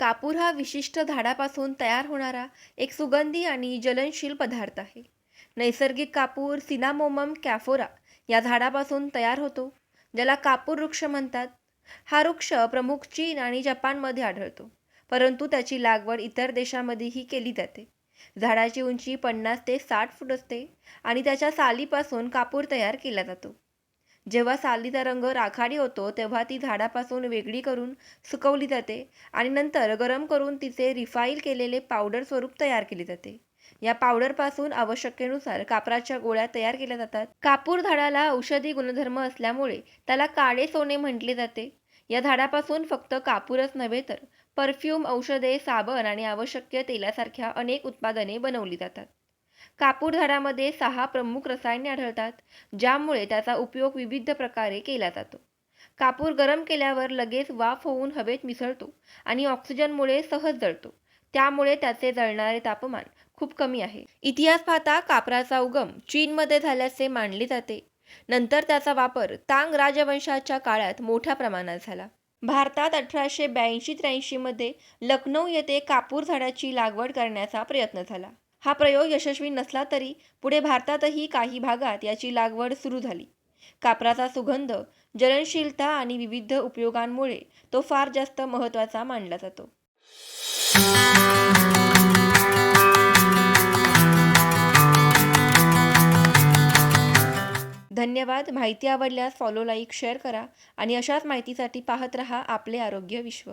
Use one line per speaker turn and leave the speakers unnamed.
कापूर हा विशिष्ट झाडापासून तयार होणारा एक सुगंधी आणि ज्वलनशील पदार्थ आहे. नैसर्गिक कापूर सिनामोमम कॅफोरा या झाडापासून तयार होतो ज्याला कापूर वृक्ष म्हणतात. हा वृक्ष प्रमुख चीन आणि जपानमध्ये आढळतो परंतु त्याची लागवड इतर देशांमध्येही केली जाते. झाडाची उंची पन्नास ते साठ फूट असते आणि त्याच्या सालीपासून कापूर तयार केला जातो. जेव्हा सालीचा रंग राखाडी होतो तेव्हा ती झाडापासून वेगळी करून सुकवली जाते आणि नंतर गरम करून तिचे रिफाईल केलेले पावडर स्वरूप तयार केले जाते. या पावडरपासून आवश्यकतेनुसार कापराच्या गोळ्या तयार केल्या जातात. कापूर झाडाला औषधी गुणधर्म असल्यामुळे त्याला काळे सोने म्हटले जाते. या झाडापासून फक्त कापूरच नव्हे तर परफ्यूम औषधे साबण आणि आवश्यक तेलासारख्या अनेक उत्पादने बनवली जातात. कापूर झाडामध्ये सहा प्रमुख रसायने आढळतात ज्यामुळे त्याचा उपयोग विविध प्रकारे केला जातो. कापूर गरम केल्यावर लगेच वाफ होऊन हवेत मिसळतो आणि ऑक्सिजनमुळे सहज जळतो. त्यामुळे त्याचे जळणारे तापमान खूप कमी आहे. इतिहास पाहता कापराचा उगम चीनमध्ये झाल्याचे मानले जाते. नंतर त्याचा वापर तांग राजवंशाच्या काळात मोठ्या प्रमाणात झाला. भारतात अठराशे ब्याऐंशी त्र्याऐंशीमध्ये लखनौ येथे कापूर झाडाची लागवड करण्याचा प्रयत्न झाला. हा प्रयोग यशस्वी नसला तरी पुढे भारतातही काही भागात याची लागवड सुरू झाली. कापराचा सुगंध जलनशीलता आणि विविध उपयोगांमुळे तो फार जास्त महत्त्वाचा मानला जातो. धन्यवाद. माहिती आवडल्यास फॉलो लाईक शेअर करा आणि अशाच माहितीसाठी पाहत रहा आपले आरोग्य विश्व.